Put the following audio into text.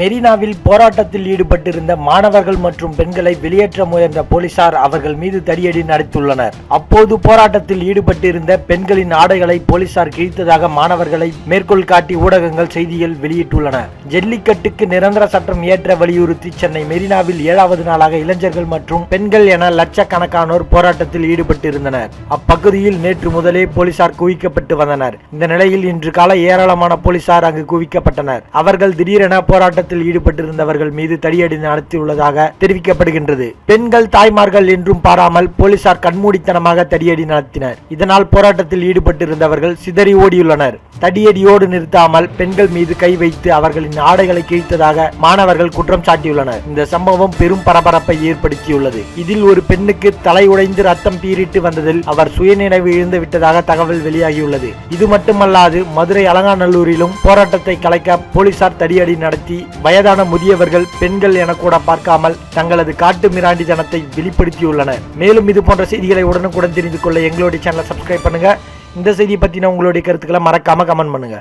மெரினாவில் போராட்டத்தில் ஈடுபட்டிருந்த மாணவர்கள் மற்றும் பெண்களை வெளியேற்ற முயன்ற போலீசார் அவர்கள் மீது தடியடி நடத்தியுள்ளனர் அப்போது போராட்டத்தில் ஈடுபட்டிருந்த பெண்களின் ஆடைகளை போலீசார் கிழித்ததாக மாணவர்களை மேற்கோள் காட்டி ஊடகங்கள் செய்திகள் வெளியிட்டுள்ளன. ஜல்லிக்கட்டுக்கு நிரந்தர சட்டம் ஏற்ற வலியுறுத்தி சென்னை மெரினாவில் ஏழாவது நாளாக இளைஞர்கள் மற்றும் பெண்கள் என லட்சக்கணக்கானோர் போராட்டத்தில் ஈடுபட்டிருந்தனர். அப்பகுதியில் நேற்று முதலே போலீசார் குவிக்கப்பட்டு வந்தனர். இந்த நிலையில் இன்று காலை ஏராளமான போலீசார் அங்கு குவிக்கப்பட்டனர். அவர்கள் திடீரென போராட்டத்தில் ஈடுபட்டிருந்தவர்கள் மீது தடியடி நடத்தியுள்ளதாக தெரிவிக்கப்படுகின்றது. பெண்கள் தாய்மார்கள் என்றும் பாராமல் போலீசார் கண்மூடித்தனமாக தடியடி நடத்தினர். இதனால் போராட்டத்தில் ஈடுபட்டிருந்தவர்கள் சிதறி ஓடியுள்ளனர். தடியடியோடு நிறுத்தாமல் பெண்கள் மீது கை வைத்து அவர்களின் ஆடைகளை கிழித்ததாக மாணவர்கள் குற்றம் சாட்டியுள்ளனர். இந்த சம்பவம் பெரும் பரபரப்பை ஏற்படுத்தியுள்ளது. இதில் ஒரு பெண்ணுக்கு தலை உடைந்து ரத்தம் பீரிட்டு வந்ததில் அவர் சுயநினைவு இழந்து விட்டதாக தகவல் வெளியாகியுள்ளது. இது மட்டுமல்லாது மதுரை அலங்காநல்லூரிலும் போராட்டத்தை கலைக்க போலீசார் தடியடி நடத்தி வயதான முதியவர்கள் பெண்கள் என கூட பார்க்காமல் தங்களது காட்டு மிராண்டித்தனத்தை வெளிப்படுத்தியுள்ளனர். மேலும் இது போன்ற செய்திகளை உடனுக்குடன் தெரிந்து கொள்ள எங்களுடைய சேனலை சப்ஸ்கிரைப் பண்ணுங்க. இந்த செய்தியை பற்றின உங்களுடைய கருத்துக்களை மறக்காம கமெண்ட் பண்ணுங்க.